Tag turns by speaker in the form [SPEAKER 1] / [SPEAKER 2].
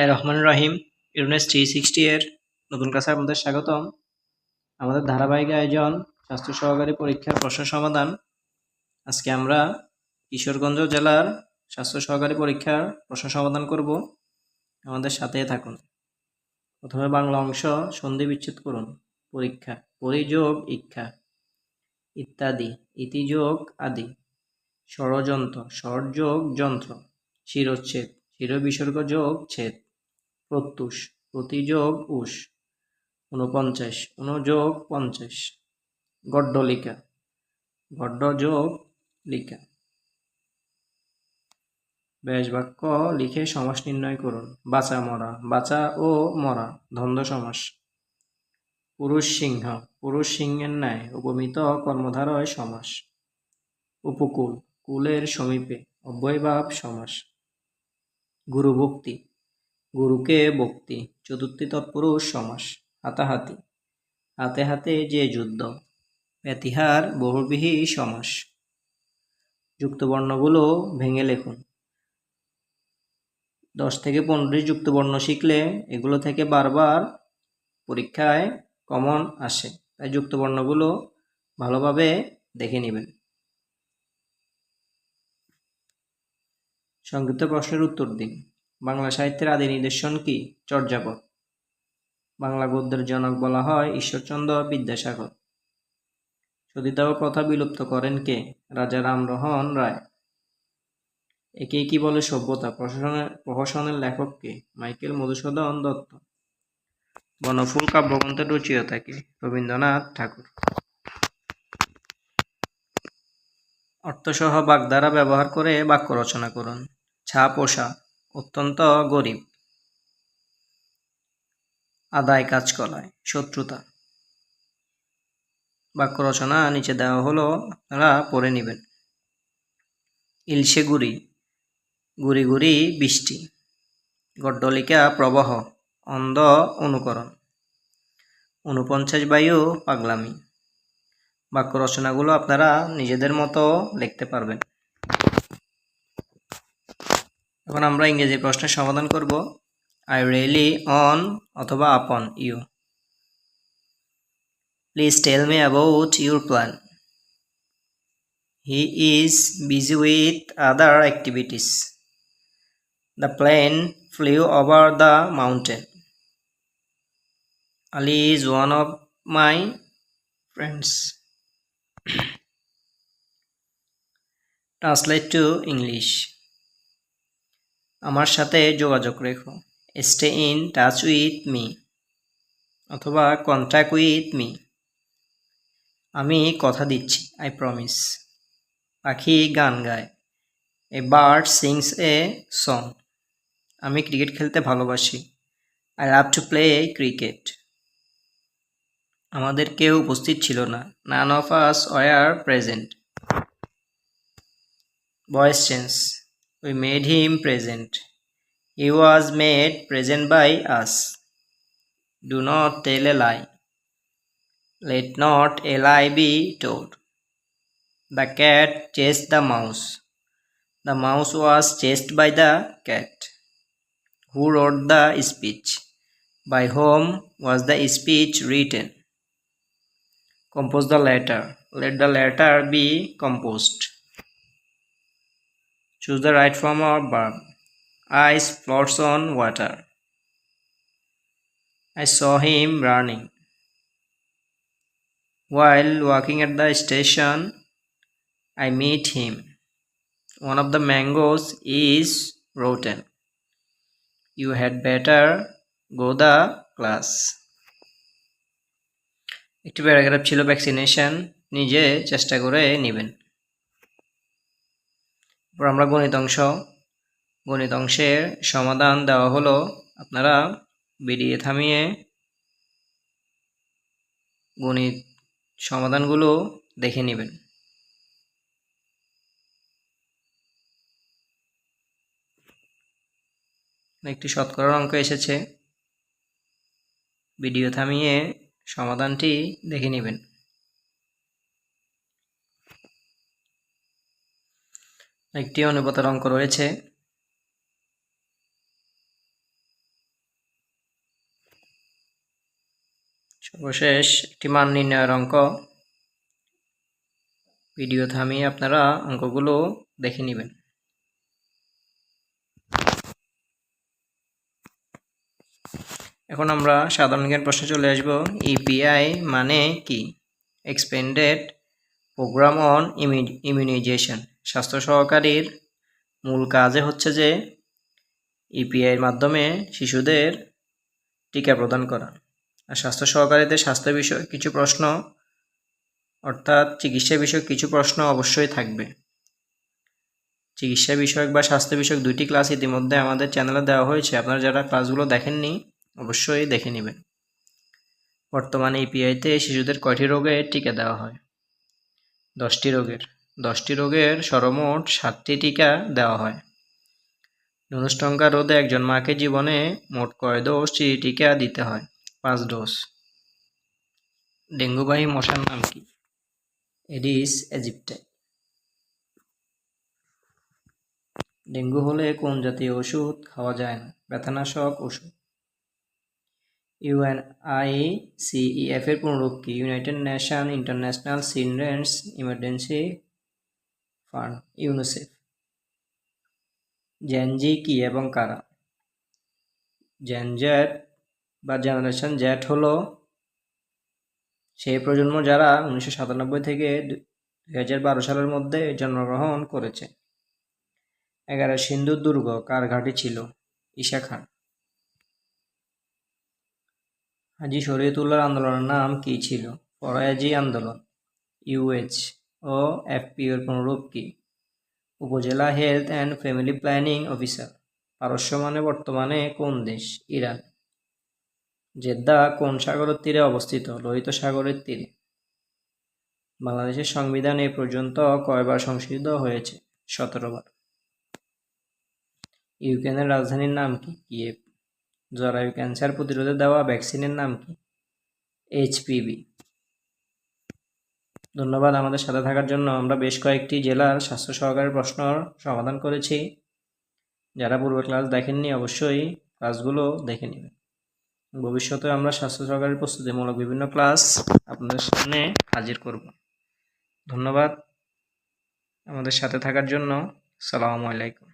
[SPEAKER 1] বিসমিল্লাহ রহমান রাহিম ইউনেস থ্রি সিক্সটি এর নতুন ক্লাসে আপনাদের স্বাগতম। আমাদের ধারাবাহিক আয়োজন, স্বাস্থ্য সহকারী পরীক্ষার প্রশ্ন সমাধান। আজকে আমরা কিশোরগঞ্জ জেলার স্বাস্থ্য সহকারী পরীক্ষার প্রশ্ন সমাধান করব। আমাদের সাথে থাকুন। প্রথমে বাংলা অংশ, সন্ধি বিচ্ছেদ করুন। পরীক্ষা, পরিযোগ ইচ্ছা ইত্যাদি, ইতিযোগ, আদি। ষড়যন্ত্র, ষড়যোগ, যন্ত্র। শিরোচ্ছেদ শির বিসর্গ যোগ, ছেদ। প্রত্যুষ, প্রতিযোগ উষ, ঊনপঞ্চাশ, অনুযোগ পঞ্চাশ। গড্ডলিকা গড্ড যোগ লিকা। ব্যাস বাক্য লিখে সমাস নির্ণয় করুন। বাঁচা, মরা, বাঁচা ও মরা দ্বন্দ্ব সমাস। পুরুষ সিংহ, পুরুষ সিংহের ন্যায়, উপমিত কর্মধারয় সমাস। উপকূল, কুলের সমীপে, অব্যয়ভাব সমাস। গুরু ভক্তি গুরুকে ভক্তি, চতুর্থী তৎপুরুষ সমাস, হাতাহাতি। হাতে হাতে যে যুদ্ধ, ব্যতিহার বহুবিহী সমাস। যুক্তবর্ণগুলো ভেঙে লেখুন। দশ থেকে পনেরোটি যুক্তবর্ণ শিখলে এগুলো থেকে বারবার পরীক্ষায় কমন আসে। তাই যুক্তবর্ণগুলো ভালোভাবে দেখে নেবেন। সংক্ষিপ্ত প্রশ্নের উত্তর দিন। বাংলা সাহিত্যের আদি নিদর্শন কি? চর্যাপদ বাংলা গদ্যের জনক বলা হয় ঈশ্বরচন্দ্র বিদ্যাসাগর। সতীদাহ প্রথা বিলুপ্ত করেন কে? রাজা রামরোহন রায়। একে কি বলে সভ্যতা? প্রশাসনের প্রহসনের লেখক কে? মাইকেল মধুসূদন দত্ত। বনফুল কাব্যগ্রন্থের রচয়িতা কে? রবীন্দ্রনাথ ঠাকুর। অর্থসহ বাগধারা ব্যবহার করে বাক্য রচনা করুন। ছা পোষা। অত্যন্ত গরিব। আদায় কাজ কলায় শত্রুতা। বাক্য রচনা নিচে দেওয়া হলো, আপনারা পড়ে নেবেন। ইলশে গুড়ি গুড়ি গুড়ি বৃষ্টি, গড্ডলিকা প্রবাহ, অন্ধ অনুকরণ। উনপঞ্চাশ বায়ু পাগলামি। বাক্য রচনাগুলো আপনারা নিজেদের মতো লিখতে পারবেন। এখন আমরা ইংরেজি প্রশ্নের সমাধান করব। আই রিয়েলি অন অথবা upon you please tell me about your plan he is busy with other activities the plane flew over the mountain Ali is one of my friends translate to English আমার সাথে যোগাযোগ রেখো। Stay in touch with me অথবা contact with me আমি কথা দিচ্ছি I promise পাখি গান গায়। A bird sings a song আমি ক্রিকেট খেলতে ভালোবাসি। I love to play cricket আমাদের কেউ উপস্থিত ছিল না। None of us were present voice change We made him present. He was made present by us. Do not tell a lie. Let not a lie be told. The cat chased the mouse. The mouse was chased by the cat. Who wrote the speech? By whom was the speech written? Compose the letter. Let the letter be composed. Choose the right form of verb. Ice floats on water. I saw him running. While walking at the station, I meet him. One of the mangoes is rotten. You had better go the class. একটি paragraph ছিল vaccination নিজে চেষ্টা করে নেবেন এরপর আমরা গণিত অংশ গণিত অংশের সমাধান দেওয়া হলো। আপনারা বিডিএ থামিয়ে গণিত সমাধানগুলো দেখে নেবেন। একটি শতকরার অঙ্ক এসেছে। ভিডিও থামিয়ে সমাধানটি দেখে নেবেন। একটি অনুপাতের অঙ্ক রয়েছে। সর্বশেষ একটি মান নির্ণয়ের অঙ্ক। ভিডিও থামিয়ে আপনারা অঙ্কগুলো দেখে নেবেন। এখন আমরা সাধারণ জ্ঞান প্রশ্নে চলে আসব। ইপিআই মানে কি? এক্সপেন্ডেড প্রোগ্রাম অন ইমিউনাইজেশন স্বাস্থ্য সহকারীর মূল কাজে হচ্ছে যে ইপিআইয়ের মাধ্যমে শিশুদের টিকা প্রদান করা। আর স্বাস্থ্য সহকারীদের স্বাস্থ্য বিষয়ে কিছু প্রশ্ন, অর্থাৎ চিকিৎসা বিষয়ক কিছু প্রশ্ন অবশ্যই থাকবে। চিকিৎসা বিষয়ক বা স্বাস্থ্য বিষয়ক দুইটি ক্লাস ইতিমধ্যে আমাদের চ্যানেলে দেওয়া হয়েছে। আপনারা যারা ক্লাসগুলো দেখেননি, অবশ্যই দেখে নেবেন। বর্তমানে ইপিআইতে শিশুদের কয়টি রোগে টিকা দেওয়া হয়? দশটি রোগের। দশটি রোগের সর্বমোট সাতটি টিকা দেওয়া হয়। নুনস্টঙ্কা রোদে একজন মাকে জীবনে মোট কয় ডোজ টিকা দিতে হয়? পাঁচ ডোজ। ডেঙ্গুবাহী মশার নাম কি? এডিস এজিপ্টাই ডেঙ্গু হলে কোন জাতীয় ওষুধ খাওয়া যায় না? ব্যথানাশক ওষুধ। ইউএনআইসিইএফ এর পুনরূপ কি? United Nation International Children's Emergency Fund UNICEF. Gen Z কি এবং কারা? জেনজেট বা জেনারেশন জেট হলো সেই প্রজন্ম যারা উনিশশো সাতানব্বই থেকে দুই হাজার বারো সালের মধ্যে জন্মগ্রহণ করেছে। এগারো সিন্ধু দুর্গ, কার ঘাঁটি ছিল? ঈশা খান। হাজি শরীয়তুল্লাহ আন্দোলনের নাম কি ছিল? ফরায়াজি আন্দোলন ইউএচ ও এফপিওর পুনরূপ কি? উপজেলা health and family planning officer. পারস্য মানে বর্তমানে কোন দেশ? ইরান। জেদ্দা কোন সাগরের তীরে অবস্থিত? লোহিত সাগরের তীরে। বাংলাদেশের সংবিধান এ পর্যন্ত কয়বার সংশোধিত হয়েছে? সতেরোবার ইউক্রেনের রাজধানীর নাম কি? কিয়েভ। জরায়ু ক্যান্সার প্রতিরোধে দেওয়া ভ্যাকসিনের নাম কি? এইচপিভি ধন্যবাদ আমাদের সাথে থাকার জন্য। আমরা বেশ কয়েকটি জেলার স্বাস্থ্য সহকারী প্রশ্নর সমাধান করেছি। যারা পূর্বে ক্লাস দেখেননি, অবশ্যই ক্লাসগুলো দেখে নেবেন। ভবিষ্যতে আমরা স্বাস্থ্য সহকারী প্রস্তুতিমূলক বিভিন্ন ক্লাস আপনাদের সামনে হাজির করব। ধন্যবাদ আমাদের সাথে থাকার জন্য। সালামু আলাইকুম।